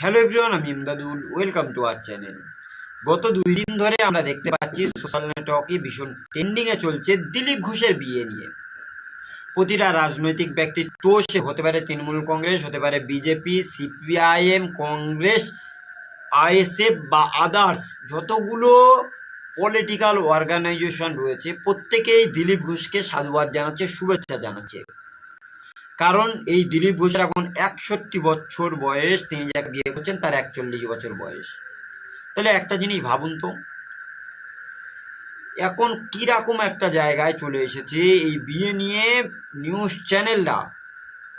Hello everyone, আমি Imdadul. Welcome to our channel. গত দুই দিন ধরে আমরা দেখতে পাচ্ছি সোশ্যাল নেটওয়ার্কে ভীষণ ট্রেন্ডিংয়ে চলছে দিলীপ ঘোষের বিয়ে নিয়ে। প্রতিটা রাজনৈতিক ব্যক্তিত্ব সে হতে পারে তৃণমূল কংগ্রেস, হতে পারে বিজেপি, সিপিআইএম, কংগ্রেস, আইএসএফ বা আদার্স। যতগুলো পলিটিক্যাল অর্গানাইজেশন রয়েছে, প্রত্যেকেই দিলীপ ঘোষকে সাধুবাদ জানাচ্ছে, শুভেচ্ছা জানাচ্ছে। কারণ এই দিলীপ ঘোষের এখন একষট্টি বছর বয়স, তিনি যাকে বিয়ে করছেন তার একচল্লিশ বছর বয়স। তাহলে একটা জিনিস ভাবুন তো, এখন কীরকম একটা জায়গায় চলে এসেছে এই বিয়ে নিয়ে নিউজ চ্যানেলরা।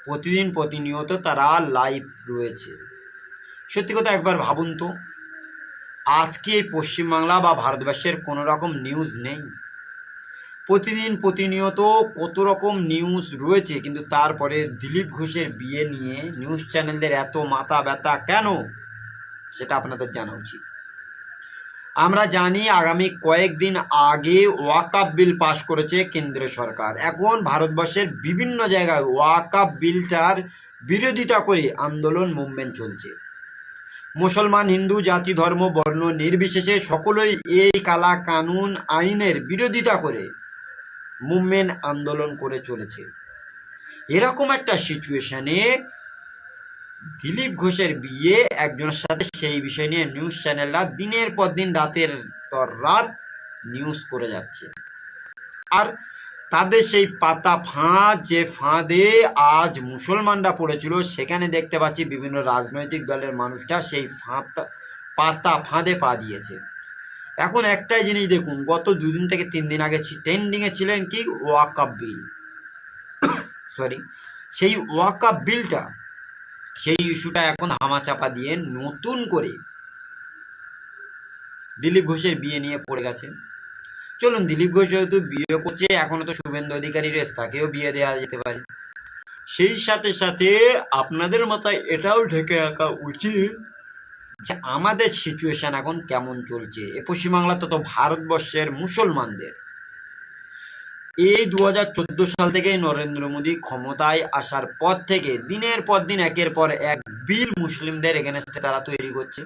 প্রতিদিন প্রতিনিয়ত তারা লাইভ রয়েছে। সত্যি কথা একবার ভাবুন তো, আজকে এই পশ্চিমবাংলা বা ভারতবর্ষের কোনো রকম নিউজ নেই। প্রতিদিন প্রতিনিয়ত কত রকম নিউজ রয়েছে, কিন্তু তারপরে দিলীপ ঘোষের বিয়ে নিয়ে নিউজ চ্যানেলদের এত মাথা ব্যথা কেন? সেটা আপনাদের জানা উচিত। আমরা জানি আগামী কয়েকদিন আগে ওয়াকাপ বিল পাশ করেছে কেন্দ্র সরকার। এখন ভারতবর্ষের বিভিন্ন জায়গায় ওয়াকাপ বিলটার বিরোধিতা করে আন্দোলন মুভমেন্ট চলছে। মুসলমান, হিন্দু, জাতি, ধর্ম, বর্ণ নির্বিশেষে সকলেই এই কালা কানুন আইনের বিরোধিতা করে। মুভমেন্ট আন্দোলন করে চলেছে। এরকম একটা সিচুয়েশনে দিলীপ ঘোষের বিয়ে একজনের সাথে সেই বিষয় নিয়ে নিউজ চ্যানেলরা দিনের পর দিন, রাতের পর রাত নিউজ করে যাচ্ছে। আর তাদের সেই পাতা ফাঁদ, যে ফাঁদে আজ মুসলমানরা পড়েছিল, সেখানে দেখতে পাচ্ছি বিভিন্ন রাজনৈতিক দলের মানুষরা সেই ফাঁদ, পাতা ফাঁদে পা দিয়েছে। এখন একটাই জিনিস দেখুন, গত দুদিন থেকে তিন দিন আগে ট্রেন্ডিংয়ে ছিলেন কি? ওয়াকাপ বিল সরি সেই ওয়াকাপ বিলটা সেই ইস্যুটা এখন হামাচাপা দিয়ে নতুন করে দিলীপ ঘোষের বিয়ে নিয়ে পড়ে গেছে। চলুন, দিলীপ ঘোষ যেহেতু বিয়ে করছে, এখনও তো শুভেন্দু অধিকারী রেস তাকেও বিয়ে দেওয়া যেতে পারে। সেই সাথে সাথে আপনাদের মাথায় এটাও ঢেকে রাখা উচিত যে আমাদের সিচুয়েশন এখন কেমন চলছে? এ পশ্চিমবাংলা তত ভারতবর্ষের মুসলমানদের। এই দু হাজার চোদ্দ সাল থেকে নরেন্দ্র মোদী ক্ষমতায় আসার পর থেকে দিনের পর দিন একের পর এক বিল মুসলিমদের এগেনস্টে তারা তৈরি করছে।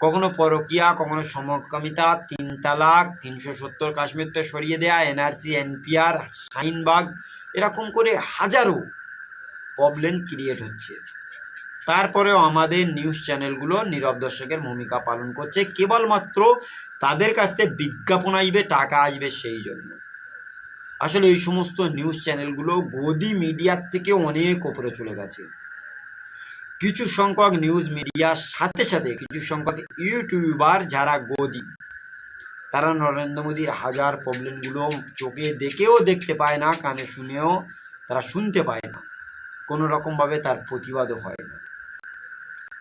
কখনো পরকিয়া, কখনো সমকামিতা, তিন তালাক, তিনশো সত্তর কাশ্মীরতে সরিয়ে দেয়া, এনআরসি, এনপিআর, শাহিনবাগ, এরকম করে হাজারো প্রবলেম ক্রিয়েট হচ্ছে। তারপরেও আমাদের নিউজ চ্যানেলগুলো নীরব দর্শকের ভূমিকা পালন করছে। কেবলমাত্র তাদের কাছ থেকে বিজ্ঞাপন আসবে, টাকা আসবে সেই জন্য। আসলে এই সমস্ত নিউজ চ্যানেলগুলো গদি মিডিয়ার থেকে অনেক ওপরে চলে গেছে। কিছু সংখ্যক নিউজ মিডিয়ার সাথে সাথে কিছু সংখ্যক ইউটিউবার যারা গদি, তারা নরেন্দ্র মোদীর হাজার প্রবলেমগুলো চোখে দেখেও দেখতে পায় না, কানে শুনেও তারা শুনতে পায় না। কোনো রকমভাবে তার প্রতিবাদও হয় না।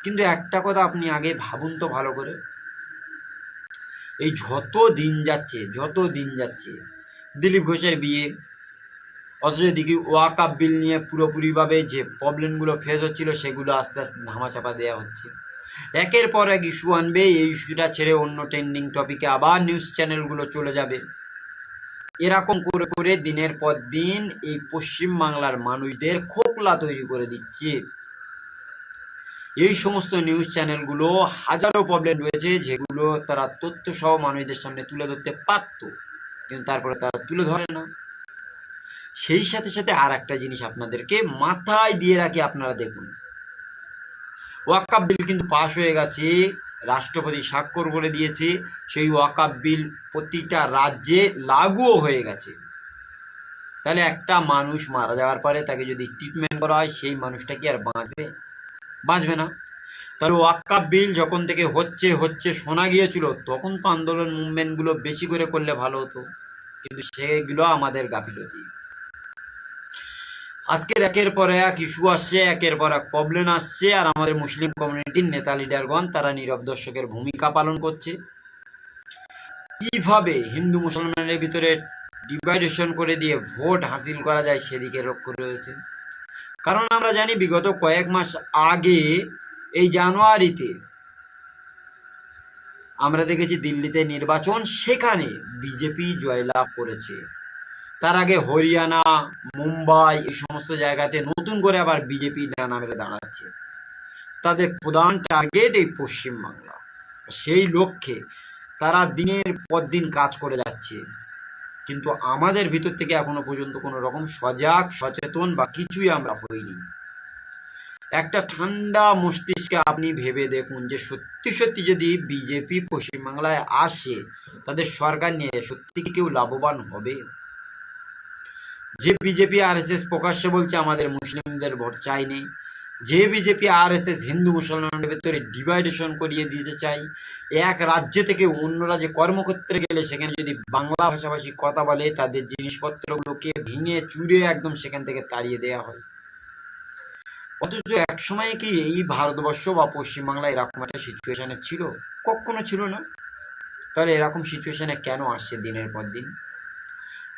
কিন্তু একটা কথা আপনি আগে ভাবুন তো ভালো করে। এই যত দিন যাচ্ছে, যত দিন যাচ্ছে, দিলীপ ঘোষের বিয়ে, অথচ দেখি ওয়াকাপ বিল নিয়ে পুরোপুরিভাবে যে প্রবলেমগুলো ফেস হচ্ছিল, সেগুলো আস্তে আস্তে ধামাচাপা দেওয়া হচ্ছে। একের পর এক ইস্যু আনবে, এই ইস্যুটা ছেড়ে অন্য ট্রেন্ডিং টপিকে আবার নিউজ চ্যানেলগুলো চলে যাবে। এরকম করে করে দিনের পর দিন এই পশ্চিম বাংলার মানুষদের খোকলা তৈরি করে দিচ্ছে। এই সমস্ত নিউজ চ্যানেলগুলো হাজারো প্রবলেম রয়েছে, যেগুলো তারা তথ্য সহ মানুষদের সামনে তুলে ধরতে পারত, কিন্তু তারপরে তারা তুলে ধরে না। সেই সাথে সাথে আর একটা জিনিস আপনাদেরকে মাথায় দিয়ে রাখি আপনারা দেখুন। ওয়াকাপ বিল কিন্তু পাশ হয়ে গেছে, রাষ্ট্রপতি স্বাক্ষর করে দিয়েছে, সেই ওয়াকাপ বিল প্রতিটা রাজ্যে লাগুও হয়ে গেছে। তাহলে একটা মানুষ মারা যাওয়ার পরে তাকে যদি ট্রিটমেন্ট করা হয়, সেই মানুষটা কি আর বাঁচবে? বাঁচবে না। তাহলে ওয়াকাপ বিল যখন থেকে হচ্ছে হচ্ছে শোনা গিয়েছিল, তখন তো আন্দোলন মুভমেন্টগুলো বেশি করে করলে ভালো হতো। কিন্তু সেগুলো আমাদের গাফিলতি। আজকের একের পর এক ইস্যু আসছে, একের পর এক প্রবলেম আসছে, আর আমাদের মুসলিম কমিউনিটির নেতা লিডারগণ তারা নীরব দর্শকের ভূমিকা পালন করছে। কীভাবে হিন্দু মুসলমানের ভিতরে ডিভাইডেশন করে দিয়ে ভোট হাসিল করা যায় সেদিকে লক্ষ্য রয়েছে। কারণ আমরা জানি বিগত কয়েক মাস আগে এই জানুয়ারিতে আমরা দেখেছি দিল্লিতে নির্বাচন, সেখানে বিজেপি জয়লাভ করেছে। তার আগে হরিয়ানা, মুম্বাই এই সমস্ত জায়গাতে নতুন করে আবার বিজেপি ডানা মেরে দাঁড়াচ্ছে। তাদের প্রধান টার্গেট এই পশ্চিমবাংলা। সেই লক্ষ্যে তারা দিনের পর দিন কাজ করে যাচ্ছে। কিন্তু আমাদের ভিতর থেকে এখনও পর্যন্ত কোনো রকম সজাগ, সচেতন বা কিছুই আমরা হইনি। একটা ঠান্ডা মস্তিষ্কে আপনি ভেবে দেখুন যে সত্যি সত্যি যদি বিজেপি পশ্চিমবাংলায় আসে, তাদের সরকার নিয়ে সত্যি কেউ লাভবান হবে? যে বিজেপি আর এস এস প্রকাশ্যে বলছে, আমাদের মুসলিমদের ভোট চাই নেই যে বিজেপি আর হিন্দু মুসলমানের ভেতরে ডিভাইডেশন করিয়ে দিতে চাই, এক রাজ্য থেকে অন্য রাজ্যে কর্মক্ষেত্রে গেলে সেখানে যদি বাংলা ভাষাভাষী কথা বলে, তাদের জিনিসপত্রগুলোকে ভেঙে চুরে একদম সেখান থেকে তাড়িয়ে দেওয়া হয়। অথচ এক সময় কি এই ভারতবর্ষ বা পশ্চিমবাংলা এরকম একটা সিচুয়েশনে ছিল? কখনো ছিল না। তাহলে এরকম সিচুয়েশনে কেন আসছে দিনের পর দিন?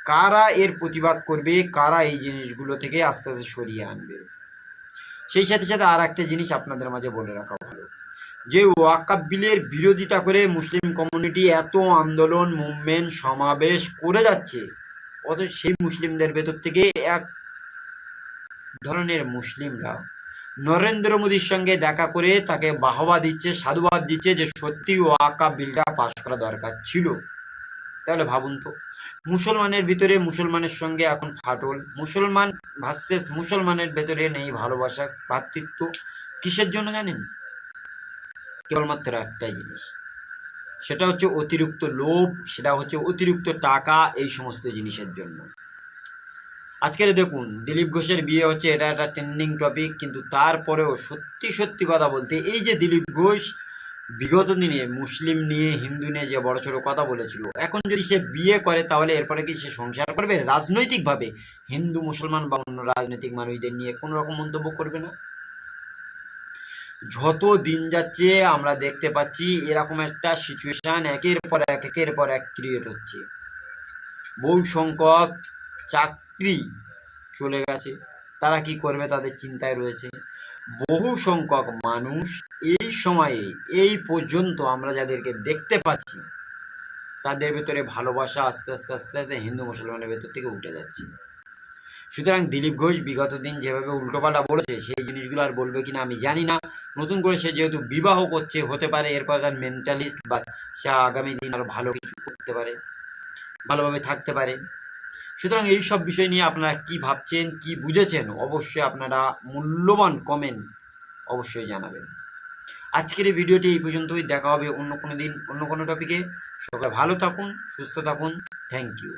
কারা এর প্রতিবাদ করবে? কারা এই জিনিসগুলো থেকে আস্তে আস্তে সরিয়ে আনবে? সেই সাথে সাথে আর একটা জিনিস আপনাদের মাঝে বলে রাখা ভালো যে ওয়াকাব বিলের বিরোধিতা করে মুসলিম কমিউনিটি এত আন্দোলন মুভমেন্ট সমাবেশ করে যাচ্ছে, অথচ সেই মুসলিমদের ভেতর থেকে এক ধরনের মুসলিমরা নরেন্দ্র মোদীর সঙ্গে দেখা করে তাকে বাহবা দিচ্ছে, সাধুবাদ দিচ্ছে যে সত্যি ওয়াকা বিলটা পাশ করা দরকার ছিল। তাহলে ভাবুন তো। মুসলমানের ভিতরে মুসলমানের সঙ্গে এখন ফাটল। মুসলমান ভার্সেস মুসলমানের ভেতরে নেই ভালোবাসা ভ্রাতৃত্ব কিসের জন্য জানেন? কেবলমাত্র একটাই জিনিস। সেটা হচ্ছে অতিরিক্ত লোভ, সেটা হচ্ছে অতিরিক্ত টাকা, এই সমস্ত জিনিসের জন্য। আজকের দেখুন, দিলীপ ঘোষের বিয়ে হচ্ছে, এটা একটা ট্রেন্ডিং টপিক কিন্তু তারপরেও সত্যি সত্যি কথা বলতে, এই যে দিলীপ ঘোষ বিগত দিনে মুসলিম নিয়ে, হিন্দু নিয়ে যে বড় ছোট কথা বলেছিল, এখন যদি সে বিয়ে করে তাহলে এরপরে কি সে সংসার করবে? রাজনৈতিকভাবে। হিন্দু, মুসলমান বা অন্য রাজনৈতিক মানুষদের নিয়ে কোনো রকম মন্তব্য করবে না? যত দিন যাচ্ছে আমরা দেখতে পাচ্ছি এরকম একটা সিচুয়েশন একের পর এক, একের পর এক ক্রিয়েট হচ্ছে। বহু সংখ্যক চাকরি চলে গেছে। তারা কি করবে তাদের চিন্তায় রয়েছে। বহু সংখ্যক মানুষ এই সময়ে, এই পর্যন্ত আমরা যাদেরকে দেখতে পাচ্ছি, তাদের ভেতরে ভালোবাসা আস্তে আস্তে আস্তে আস্তে হিন্দু, মুসলমানের ভেতর থেকে উঠে যাচ্ছে। সুতরাং দিলীপ ঘোষ বিগত দিন যেভাবে উল্টোপাল্টা বলেছে, সেই জিনিসগুলো আর বলবে কিনা আমি জানি না। নতুন করে সে যেহেতু বিবাহ করছে, হতে পারে এরপর তার মেন্টালিস্ট বা সে আগামী দিন আরও ভালো কিছু করতে পারে, ভালোভাবে থাকতে পারে। সুতরাং এই সব বিষয় নিয়ে আপনারা কি ভাবছেন, কি বুঝেছেন, অবশ্যই আপনারা মূল্যবান কমেন্ট অবশ্যই জানাবেন। আজকের এই ভিডিওটি এই পর্যন্তই। দেখা হবে অন্য কোনো দিন, অন্য কোনো টপিকে সবাই ভালো থাকুন, সুস্থ থাকুন। Thank you